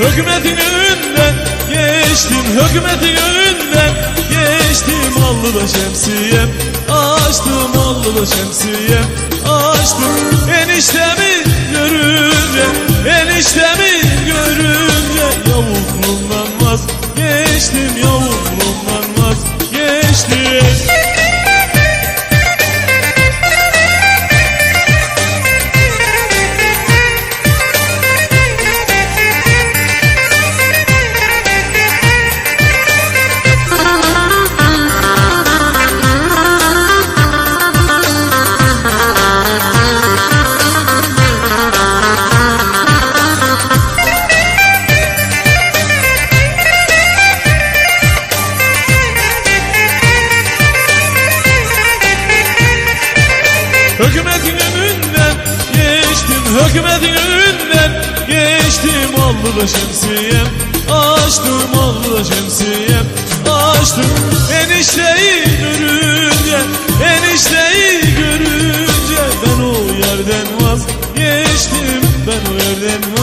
Hükümetin önünden geçtim Hükümetin önünden geçtim. Allı da şemsiyem Açtım allı da şemsiyem Açtım. Eniştemi görünce Eniştemi görünce Yavuklumdan vaz geçtim Yavuklumdan vaz geçtim önünden geçtim da şemsiyem Açtım da şemsiyem Açtım. Enişteyi görünce Enişteyi görünce Ben o yerden vazgeçtim Ben o yerden vazgeçtim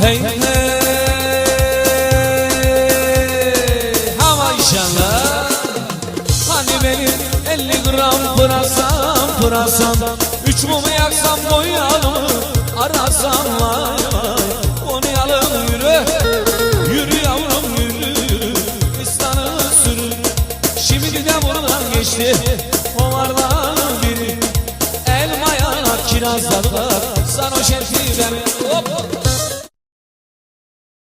Hey hey. Hava inşallah. Hani benim 50 gram pırasam pırasam. Üç mumu yaksam boyalım Arasam vay vay. Oynayalım yürü. Yürü yavrum yürü yürü. İstanı sürü Şimdi de buradan geçti. Ovardan biri. Elmaya kirazladılar o şerfi ben Hop